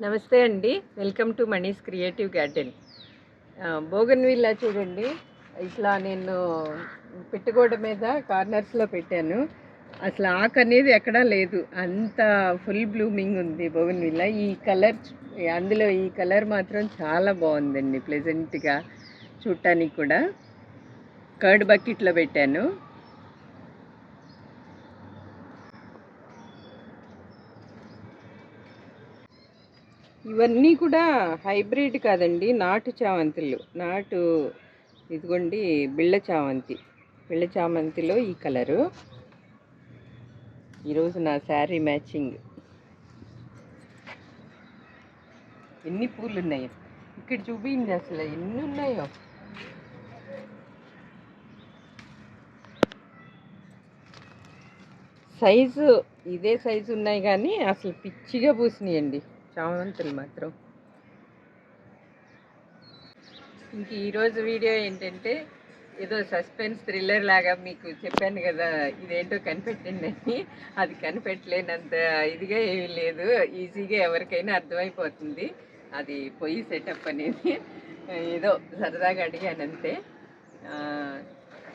నమస్తే అండి. Welcome to Mani's creative garden. Bougainvillea చూడండి. ఇట్లా నేను పెట్టుకోవడం మీద కార్నర్స్లో పెట్టాను. అసలు ఆకు అనేది ఎక్కడా లేదు. అంత ఫుల్ బ్లూమింగ్ ఉంది బోగన్విల్లా. ఈ కలర్ అందులో ఈ కలర్ మాత్రం చాలా బాగుందండి. ప్లెజెంట్గా చూడటానికి కూడా. కర్డ్ బకెట్లో పెట్టాను. ఇవన్నీ కూడా హైబ్రిడ్ కాదండి. నాటు చామంతులు. నాటు ఇదిగోండి బిళ్ళ చామంతి. బిళ్ళ చామంతిలో ఈ కలరు. ఈరోజు నా శారీ మ్యాచింగ్. ఎన్ని పూలు ఉన్నాయో ఇక్కడ చూపించింది అసలు ఎన్ని ఉన్నాయో సైజు ఇదే సైజు ఉన్నాయి కానీ అసలు పిచ్చిగా పూసినాయండి. చామంతులు మాత్రం. ఇంక ఈరోజు వీడియో ఏంటంటే ఏదో సస్పెన్స్ థ్రిల్లర్ లాగా మీకు చెప్పాను కదా ఇదేంటో కనిపెట్టండి అని. అది కనిపెట్టలేనంత ఇదిగా ఏమీ లేదు. ఈజీగా ఎవరికైనా అర్థమైపోతుంది. అది పొయ్యి సెటప్ అనేది ఏదో సరదాగా అడిగాను అంతే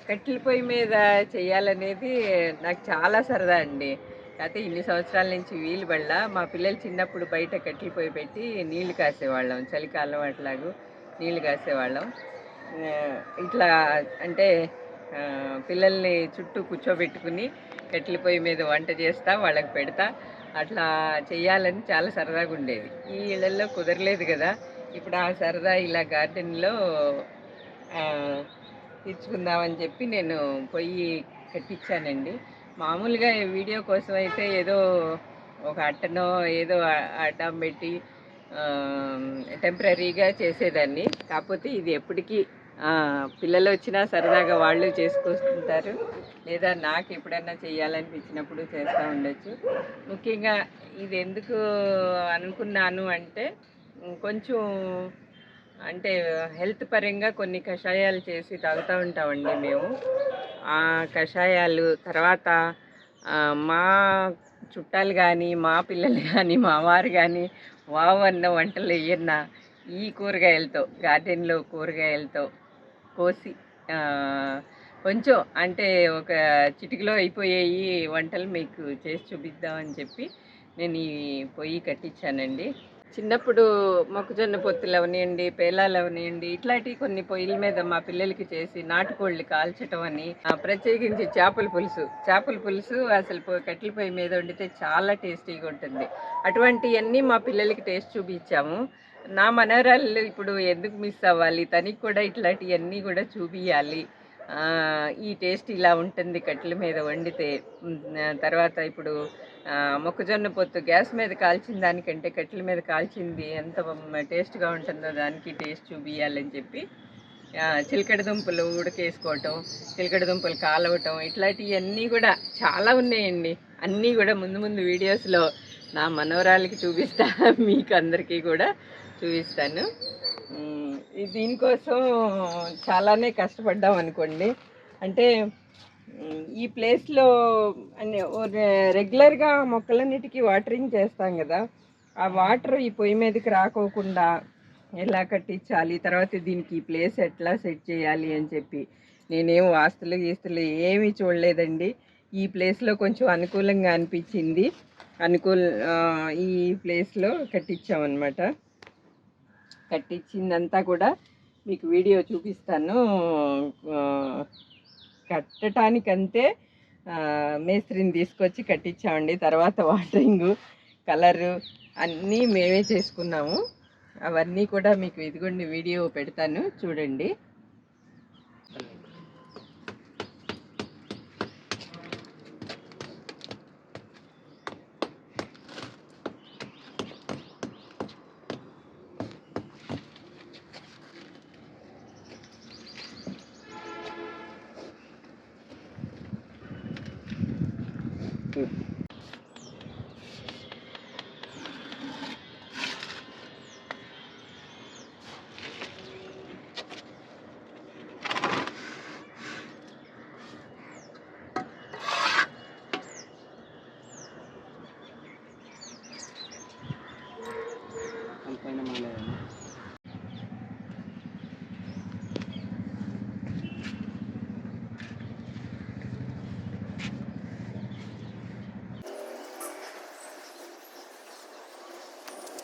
కట్టెల పొయ్యి మీద చేయాలనేది నాకు చాలా సరదా అండి. అయితే ఇన్ని సంవత్సరాల నుంచి వీలు పడలా. మా పిల్లలు చిన్నప్పుడు బయట కట్టెల పొయ్యి పెట్టి నీళ్ళు కాసేవాళ్ళం చలికాలం అట్లాగూ నీళ్ళు కాసేవాళ్ళం. ఇట్లా అంటే పిల్లల్ని చుట్టూ కూర్చోబెట్టుకుని కట్టెల పొయ్యి మీద వంట చేస్తా వాళ్ళకి పెడతా. అట్లా చేయాలని చాలా సరదాగా ఉండేది. ఈ ఇళ్ళల్లో కుదరలేదు కదా. ఇప్పుడు ఆ సరదా ఇలా గార్డెన్లో తీర్చుకుందామని చెప్పి నేను పొయ్యి కట్టించానండి మామూలుగా వీడియో కోసం అయితే ఏదో ఒక అట్టనో ఏదో అడ్డం పెట్టి టెంపరీగా చేసేదాన్ని. కాకపోతే ఇది ఎప్పటికీ పిల్లలు వచ్చినా సరదాగా వాళ్ళు చేసుకుంటారు. లేదా నాకు ఎప్పుడైనా చేయాలనిపించినప్పుడు చేస్తూ ఉండొచ్చు. ముఖ్యంగా ఇది ఎందుకు అనుకున్నాను అంటే కొంచెం అంటే హెల్త్ పరంగా కొన్ని కషాయాలు చేసి తాగుతూ ఉంటామండి మేము. కషాయాలు తర్వాత మా చుట్టాలు కానీ మా పిల్లలు కానీ మా వారు కానీ వావ్ అన్న వంటలు వేయన్న ఈ కూరగాయలతో గార్డెన్లో కూరగాయలతో కోసి కొంచెం అంటే ఒక చిటికలో అయిపోయేవి వంటలు మీకు చేసి చూపిద్దామని చెప్పి నేను ఈ పొయ్యి కట్టించానండి. చిన్నప్పుడు మొక్కజొన్న పొత్తులు అవనియండి పేలాలు అవనియండి ఇట్లాంటివి కొన్ని పొయ్యిల మీద మా పిల్లలకి చేసి నాటుకోళ్ళు కాల్చటం అని ప్రత్యేకించి చేపల పులుసు. చేపల పులుసు అసలు కట్టెల పొయ్యి మీద వండితే చాలా టేస్టీగా ఉంటుంది. అటువంటివన్నీ మా పిల్లలకి టేస్ట్ చూపించాము. నా మనవరాలు ఇప్పుడు ఎందుకు మిస్ అవ్వాలి? తనకి కూడా ఇట్లాంటివన్నీ కూడా చూపించాలి ఈ టేస్ట్ ఇలా ఉంటుంది కట్టెల మీద వండితే. తర్వాత ఇప్పుడు మొక్కజొన్న పొత్తు గ్యాస్ మీద కాల్చిన దానికంటే కట్టెల మీద కాల్చింది ఎంత టేస్ట్గా ఉంటుందో దానికి టేస్ట్ చూపించాలని చెప్పి చిలకడ దుంపలు ఉడకేసుకోవటం చిలకడ దుంపలు కాలవటం ఇట్లాంటివన్నీ కూడా చాలా ఉన్నాయండి. అన్నీ కూడా ముందు ముందు వీడియోస్లో నా మనవరాలకి చూపిస్తా మీకు అందరికీ కూడా చూపిస్తాను. దీనికోసం చాలానే కష్టపడ్డాం అనుకోండి. అంటే ఈ ప్లేస్లో రెగ్యులర్గా మొక్కలన్నిటికీ వాటరింగ్ చేస్తాం కదా. ఆ వాటర్ ఈ పొయ్యి మీదకి రాకోకుండా ఎలా కట్టించాలి? తర్వాత దీనికి ఈ ప్లేస్ ఎట్లా సెట్ చేయాలి అని చెప్పి నేనేం వాస్తులు గీస్తులు ఏమీ చూడలేదండి. ఈ ప్లేస్లో కొంచెం అనుకూలంగా అనిపించింది. అనుకూల ఈ ప్లేస్లో కట్టించామన్నమాట. కట్టించిందంతా కూడా మీకు వీడియో చూపిస్తాను. ఆ, కట్టడానికంతే మేస్త్రిని తీసుకొచ్చి కట్టించామండి. తర్వాత వాటరింగు కలరు అన్నీ మేమే చేసుకున్నాము. అవన్నీ కూడా మీకు ఇదిగోండి వీడియో పెడతాను. చూడండి. Mm.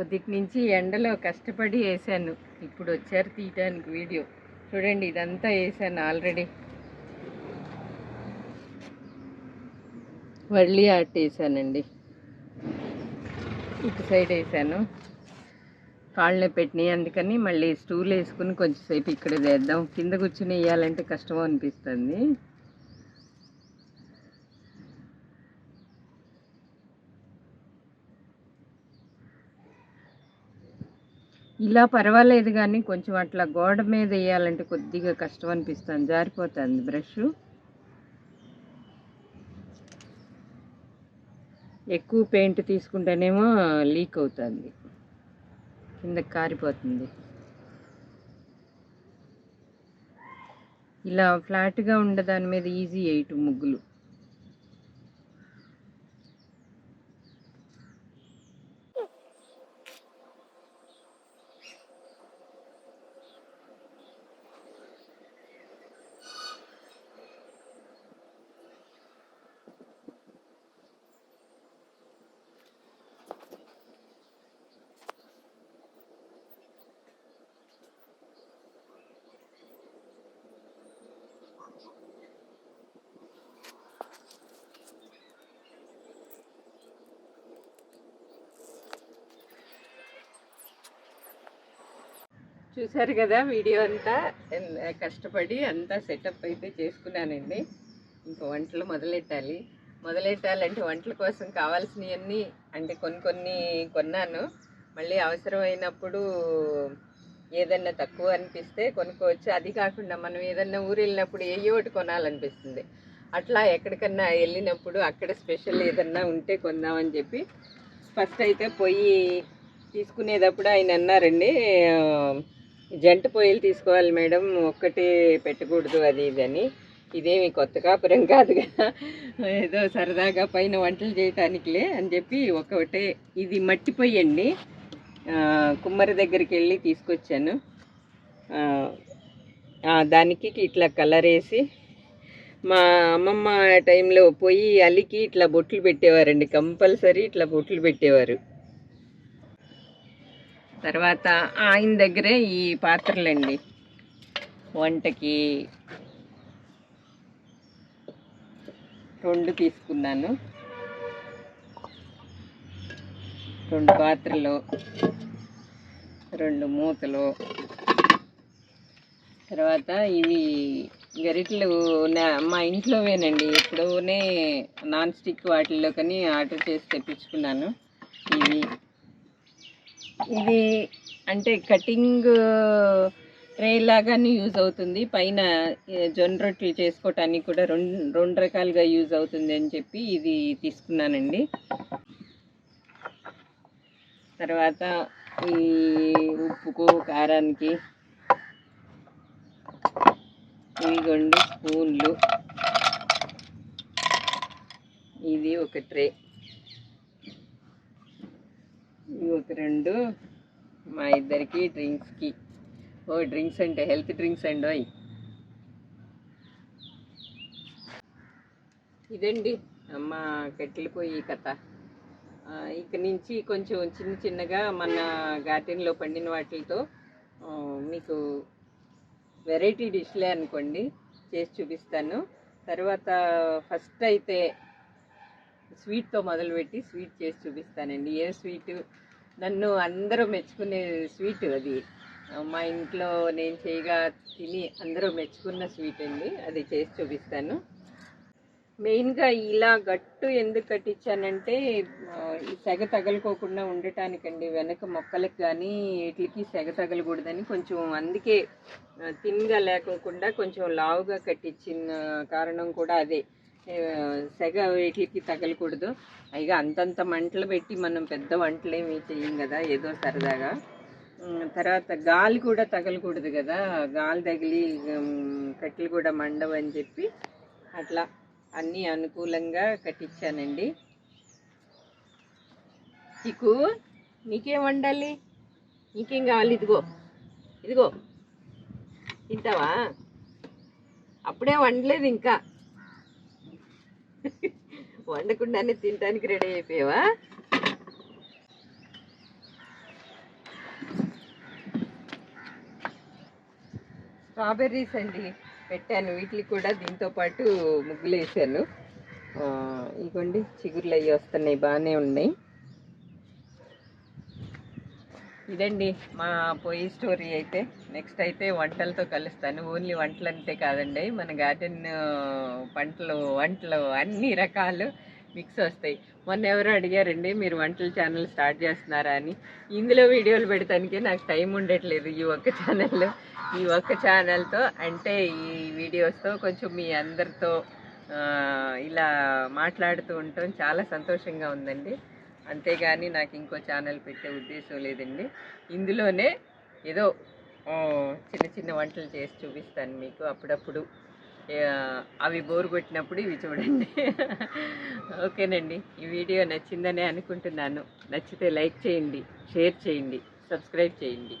పొద్దుటి నుంచి ఎండలో కష్టపడి వేసాను ఇప్పుడు వచ్చారు తీయటానికి వీడియో. చూడండి ఇదంతా వేసాను ఆల్రెడీ. వళ్ళీ ఆర్ట్ వేసానండి ఇటు సైడ్ వేసాను కాళ్ళని పెట్టినాయి అందుకని మళ్ళీ స్టూల్ వేసుకుని కొంచెంసేపు ఇక్కడ వేద్దాం కింద కూర్చుని వేయాలంటే కష్టం అనిపిస్తుంది ఇలా పర్వాలేదు కానీ కొంచెం అట్లా గోడ మీద వేయాలంటే కొద్దిగా కష్టం అనిపిస్తుంది. జారిపోతుంది బ్రష్. ఎక్కువ పెయింట్ తీసుకుంటేనేమో లీక్ అవుతుంది. కింద కారిపోతుంది. ఇలా ఫ్లాట్గా ఉండే దాని మీద ఈజీ ఎయిట్ ముగ్గులు. చూసారు కదా వీడియో అంతా? కష్టపడి అంతా సెటప్ అయితే చేసుకున్నానండి. ఇంకా వంటలు మొదలెట్టాలి. మొదలెట్టాలంటే వంటల కోసం కావాల్సినవన్నీ అంటే కొన్ని కొన్ని కొన్నాను. మళ్ళీ అవసరమైనప్పుడు ఏదన్నా తక్కువ అనిపిస్తే కొనుక్కోవచ్చు. అది కాకుండా మనం ఏదన్నా ఊరు వెళ్ళినప్పుడు ఏ ఒకటి కొనాలనిపిస్తుంది. అట్లా ఎక్కడికన్నా వెళ్ళినప్పుడు అక్కడ స్పెషల్ ఏదన్నా ఉంటే కొందామని చెప్పి ఫస్ట్ అయితే పొయ్యి తీసుకునేటప్పుడు ఆయన అన్నారండి జంట పొయ్యిలు తీసుకోవాలి మేడం ఒక్కటే పెట్టకూడదు అది ఇది అని. ఇదేమి కొత్త కాపురం కాదు కదా. ఏదో సరదాగా పైన వంటలు చేయటానికిలే అని చెప్పి ఒకటే ఇది మట్టి పొయ్యి అండి. కుమ్మరి దగ్గరికి వెళ్ళి తీసుకొచ్చాను. దానికి ఇట్లా కలర్ వేసి మా అమ్మమ్మ టైంలో పొయ్యి అలికి ఇట్లా బొట్లు పెట్టేవారండి కంపల్సరీ ఇట్లా బొట్లు పెట్టేవారు. తర్వాత ఆయన దగ్గరే ఈ పాత్రలండి. వంటకి రెండు తీసుకున్నాను. రెండు పాత్రలు రెండు మూతలు. తర్వాత ఇవి గరిటెలు నా- మా ఇంట్లోవేనండి. ఎప్పుడోనే నాన్ స్టిక్ వాటిల్లో కానీ ఆర్డర్ చేసి తెప్పించుకున్నాను. ఇవి ఇది అంటే కటింగ్ ట్రే లాగానే యూజ్ అవుతుంది. పైన జొన్న రొట్టెలు చేసుకోవటానికి కూడా రెండు రెండు రకాలుగా యూజ్ అవుతుంది అని చెప్పి ఇది తీసుకున్నానండి. తర్వాత ఈ ఉప్పుకు కారానికి ఇవిగోండి స్పూన్లు. ఇది ఒక ట్రే. ఒక రెండు. మా ఇద్దరికి డ్రింక్స్కి. ఓ డ్రింక్స్ అంటే హెల్త్ డ్రింక్స్ అండి ఓయ్. ఇదండి అమ్మ కట్టెలిపోయి కథ. ఇక నుంచి కొంచెం చిన్న చిన్నగా మన గార్డెన్లో పండిన వాటితో మీకు వెరైటీ డిష్లే అనుకోండి చేసి చూపిస్తాను. తర్వాత ఫస్ట్ అయితే స్వీట్తో మొదలుపెట్టి స్వీట్ చేసి చూపిస్తానండి. ఏ స్వీట్? నన్ను అందరూ మెచ్చుకునే స్వీట్ అది. మా ఇంట్లో నేను చేయగా తిని అందరూ మెచ్చుకున్న స్వీట్ అండి. అది చేసి చూపిస్తాను. మెయిన్గా ఇలా గట్టు ఎందుకు కట్టించానంటే సెగ తగలుకోకుండా ఉండటానికండి. వెనక మొక్కలకు కానీ వీటికి సెగ తగలకూడదని కొంచెం అందుకే తిన్గా లేకోకుండా కొంచెం లావుగా కట్టించిన కారణం కూడా అదే. సెగ వీటికి తగలకూడదు. అయిగా అంతంత మంటలు పెట్టి మనం పెద్ద వంటలేమి చెయ్యం కదా ఏదో సరదాగా. తర్వాత గాలి కూడా తగలకూడదు కదా గాలి తగిలి కట్టెలు కూడా మండవు అని చెప్పి అట్లా అన్నీ అనుకూలంగా కట్టించానండి. నీకు నీకేం వండాలి? నీకేం కావాలి? ఇదిగో ఇదిగో. తింటావా? అప్పుడే వండలేదు ఇంకా. వండకుండానే తినడానికి రెడీ అయిపోయావా? స్ట్రాబెర్రీస్ అండి పెట్టాను. వీటికి కూడా దీంతో పాటు ముగ్గులు వేసాను ఇగోండి చిగుర్లు అవి వస్తున్నాయి బాగానే ఉన్నాయి. ఇదండి మా పొయ్యి స్టోరీ అయితే. నెక్స్ట్ అయితే వంటలతో కలుస్తాను. ఓన్లీ వంటలు అంతే కాదండి. మన గార్డెన్ పంటలు వంటలు అన్ని రకాలు మిక్స్ వస్తాయి. మొన్న ఎవరో అడిగారండి మీరు వంటల ఛానల్ స్టార్ట్ చేస్తున్నారా అని. ఇందులో వీడియోలు పెడతానికి నాకు టైం ఉండట్లేదు ఈ ఒక్క ఛానల్లో ఈ ఒక్క ఛానల్తో అంటే ఈ వీడియోస్తో కొంచెం మీ అందరితో ఇలా మాట్లాడుతూ ఉండటం చాలా సంతోషంగా ఉందండి. అంతేగాని నాకు ఇంకో ఛానల్ పెట్టే ఉద్దేశం లేదండి. ఇందులోనే ఏదో చిన్న చిన్న వంటలు చేసి చూపిస్తాను మీకు అప్పుడప్పుడు. అవి బోరు కొట్టినప్పుడు ఇవి చూడండి. ఓకేనండి ఈ వీడియో నచ్చిందనే అనుకుంటున్నాను. నచ్చితే లైక్ చేయండి షేర్ చేయండి సబ్స్క్రైబ్ చేయండి.